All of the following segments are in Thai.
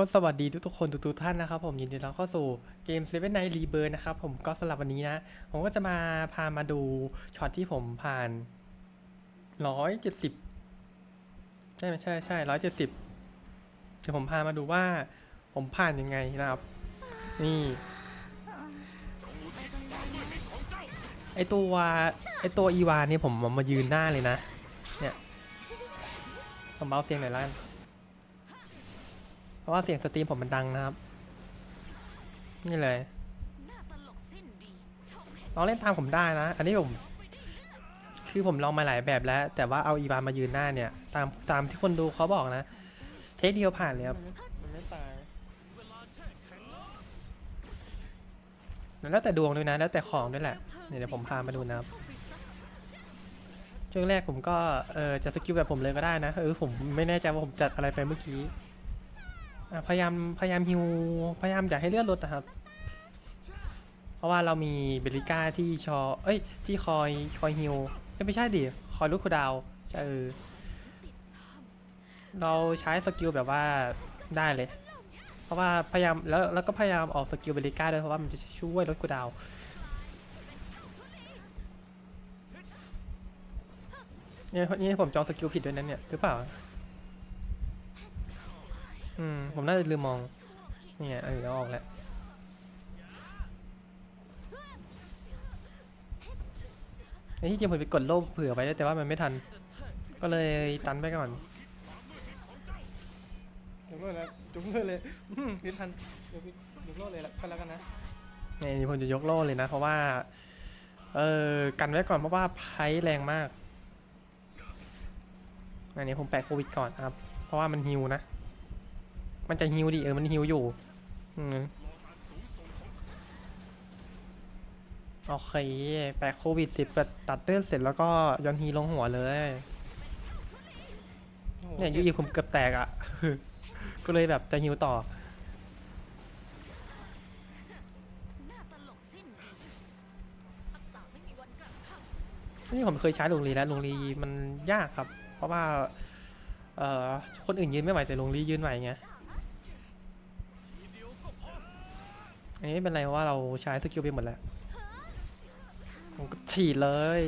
ก็สวัสดีทุกๆคนทุกๆท่านนะครับผมยินดีต้อนรับเข้าสู่เกม Seven Night Rebirth นะครับผมก็สำหรับวันนี้นะ ผมก็จะมาพามาดูช็อตที่ผมผ่านร้อยเจ็ดสิบใช่ไหมใช่ใช่ร้อยเจ็ดสิบเดี๋ยวผมพามาดูว่าผมผ่านยังไงนะครับ นี่ไอตัวไอตัวอีวาเนี่ผมมายืนหน้าเลยนะ เนี่ยผมเบาเสียงหน่อยละกัน เพราะว่าเสียงสตรีมผมมันดังนะครับ นี่เลยลองเล่นตามผมได้นะ อันนี้ผม คือผมลองมาหลายแบบแล้ว แต่ว่าเอาอีวานมายืนหน้าเนี่ย ตามตามที่คนดูเขาบอกนะ เทคเดียวผ่านเลยครับแล้วแต่ดวงด้วยนะ แล้วแต่ของด้วยแหละนี่เดี๋ยวผมพามาดูนะครับช่วงแรกผมก็เออจะสกิลแบบผมเลยก็ได้นะ เออผมไม่แน่ใจว่าผมจัดอะไรไปเมื่อกี้ อะพยายามพยายามฮิวพยายามอย่าให้เลือดลดนะครับ เพราะว่าเรามีเบลิก้าที่ชอเอ้ยที่คอยคอยฮิวไม่ใช่ดิคอยลูกคูดาวน์เออเราใช้สกิลแบบว่าได้เลย เพราะว่าพยายามแล้วแล้วก็พยายามออกสกิลเบลิก้าด้วยเพราะว่ามันจะช่วยลดคูดาวเนี่ยนี่ผมจองสกิลผิดด้วยนั้นเนี่ยหรือเปล่า อืม ผมน่าจะลืมมอง เนี่ยเออเอาออกแล้ว ไอ้ที่จริงผมไปกดโล่เผื่อไว้แต่ว่ามันไม่ทัน ก็เลยตันไปก่อนยกเลิกแล้วยกเลิกเลยอืมพิพันยกยกเลิกเลยละก็แล้วกันนะนี่ผมจะยกโล่เลยนะ เพราะว่า เออกันไว้ก่อนเพราะว่าไพแรงมาก อันนี้ผมแปะโควิดก่อนครับ เพราะว่ามันฮิวนะ มันจะฮิวดิเออมันฮิวอยู่อืมโอเคแปะโควิดสิบตัดเตือนเสร็จแล้วก็ย้อนฮีลงหัวเลยโอ้โหเนี่ยยูอีผมเกือบแตกอะ ก็เลยแบบจะฮิวต่อนี่ผมเคยใช้ลงรีแล้วลงรีมันยากครับ เพราะว่า เอ่อ คนอื่นยืนไม่ไหวแต่ลงรียืนไหวไง อันนี้ไม่เป็นไรเพราะว่าเราใช้สกิลไปหมดแล้วผมก็ฉีดเลย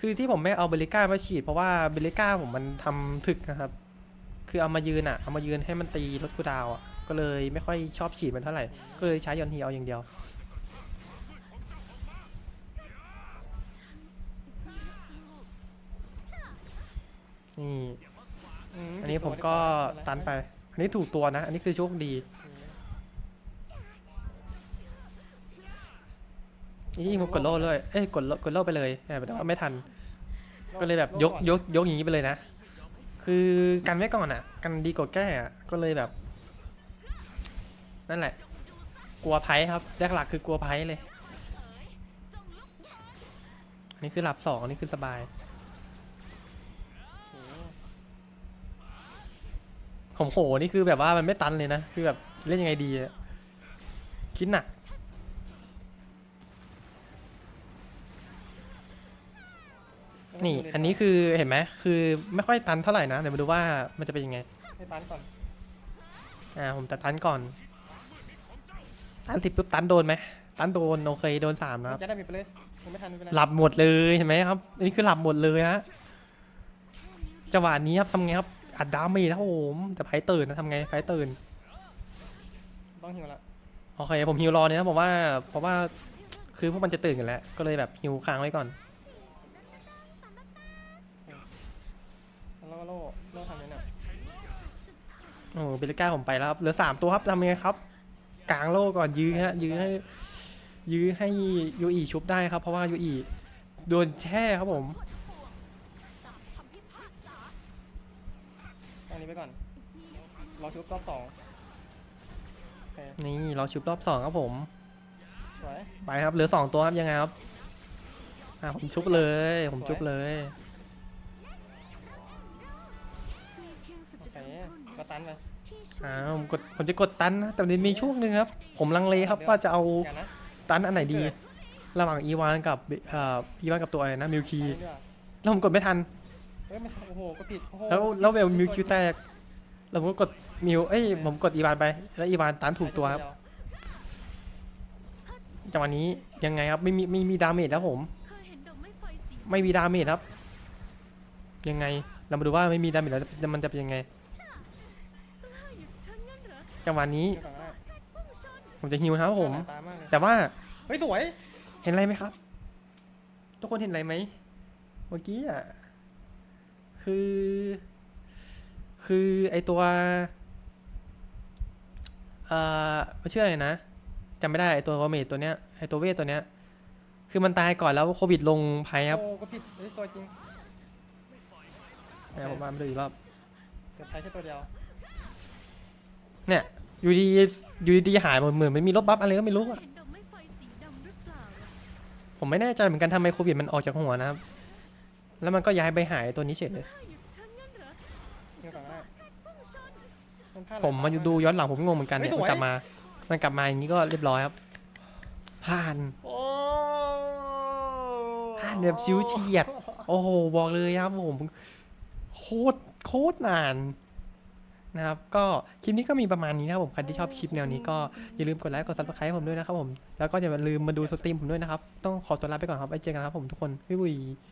คือที่ผมไม่เอาเบลิก้ามาฉีดเพราะว่าเบลิก้าผมมันทำถึกนะครับ คือเอามายืนอะเอามายืนให้มันตีรถกูดาวอะก็เลยไม่ค่อยชอบฉีดมันเท่าไหร่ ก็เลยใช้ยอนฮีเอาอย่างเดียวนี่มอันนี้ผมก็ตันไป อันนี้ถูกตัวนะ อันนี้คือโชคดี นี่ผมกดโล่เลย เอ้ยกดโล่กดโล่ไปเลยแต่ว่าไม่ทัน ก็เลยแบบยกยกยกอย่างนี้ไปเลยนะ คือกันไว้ก่อนอะ กันดีกว่าแก้อะ ก็เลยแบบ นั่นแหละ กลัวไพ่ครับแรกหลักคือกลัวไพ่เลยอันนี้คือหลับสองอันนี้คือสบายโอ้โหผมโหนี่คือแบบว่ามันไม่ตันเลยนะ คือแบบเล่นยังไงดีอะคิดหนัก นี่ อันนี้คือเห็นไหมคือไม่ค่อยตันเท่าไหร่นะ เดี๋ยวมาดูว่ามันจะเป็นยังไง ให้ตันก่อน อ่า ผมจะตันก่อน ตันสิบปุ๊บตันโดนไหม ตันโดนโอเคโดนสามนะครับ จะได้มีไปเลยยังไม่ทันไม่เป็นไรหลับหมดเลยเห็นไหมครับ อันนี้คือหลับหมดเลยฮะ จังหวะนี้ครับทำไงครับ อัดดาเมจครับผมแต่ไพ่ตื่นนะทำไงไพ่ตื่น ต้องหิวละโอเคผมฮิวรอเนี่ยนะผมว่าเพราะว่าคือพวกมันจะตื่นกันแล้ว ก็เลยแบบฮิวค้างไว้ก่อน แล้วก็โล่โล่ทำยังไงเนี่ยโอ้เบลก้าผมไปแล้วครับเหลือสามตัวครับทำยังไงครับ กลางโลกก่อนยื้อฮะยื้อให้ ยื้อให้ยูอีชุบได้ครับ เพราะว่ายูอีโดนแช่ครับผมอันนี้ไปก่อนรอชุบรอบสองโอเคนี่เราชุบรอบสองครับผมสวยไปครับเหลือสองตัวครับยังไงครับอ่าผมชุบเลย ผมชุบเลย ตันไปอ่าผมกดผมจะกดตันนะแต่มันมีช่วงหนึ่งครับ ผมลังเลครับว่าจะเอากันนะตันอันไหนดี ระหว่างอีวานกับเอ่ออีวานกับตัวอะไรนะมิวคีอันนี้ดีกว่าแล้วผมกดไม่ทันเฮ้ยไม่ทันโอ้โหก็ผิดโอ้โหแล้วแล้วเวลมิวคิวแตกแล้วผมก็กดมิวเอ้ยผมกดอีวานไป แล้วอีวานตามถูกตัวครับจังหวะนี้ยังไงครับไม่มีไม่มีดาเมจแล้วผม เคยเห็นดอกไม้ไฟสีไม่มีดาเมจครับ ยังไงเรามาดูว่าไม่มีดาเมจแล้วมันจะเป็นยังไง จังหวะนี้เดี๋ยวก่อนก็ได้พุ่งชนผมจะฮิวนะครับผมหลายตามากเลยแต่ว่าเฮ้ยสวยเห็นอะไรไหมครับ ทุกคนเห็นอะไรไหมเมื่อกี้อะคือ คือไอตัวเอ่อไม่เชื่อเลยนะจำไม่ได้ไอตัววอเมทตัวเนี้ยไอตัวเวทตัวเนี้ย คือมันตายก่อนแล้วโควิดลงภัยครับโอ้ก็ผิดเฮ้ยสวยจริงเดี๋ยวผมมาดูอีกรอบเดี๋ยวใช้แค่ตัวเดียว เนี่ยอยู่ดีอยู่ดีๆหายหมดเหมือนไม่มีลบบัฟอะไรก็ไม่รู้อะเห็นดอกไม้ไฟสีดำหรือเปล่าล่ะผมไม่แน่ใจเหมือนกันทำไมโควิดมันออกจากหัวนะครับ แล้วมันก็ย้ายไปหายตัวนี้เฉยเลยกล้าหยุดฉันงั้นเหรอเดี๋ยวก่อนก็ได้พุ่งชนนพลดหลยผมมาดูย้อนหลังผมงงเหมือนกันเนี่ยเฮ้ยสวยมันกลับมา มันกลับมาอย่างนี้ก็เรียบร้อยครับ ผ่าน โอ้ผ่านแบบชิวเฉียด โอ้โห บอกเลยครับผม โคตร โคตรนาน นะครับ ก็คลิปนี้ก็มีประมาณนี้นะครับผมใครที่ชอบคลิปแนวนี้ก็อย่าลืมกดไลค์กดซับสไครต์ผมด้วยนะครับผมแล้วก็อย่าลืมมาดูสตรีมผมด้วยนะครับต้องขอตัวลาไปก่อนครับไว้เจอกันครับผมทุกคนบ๊ายบาย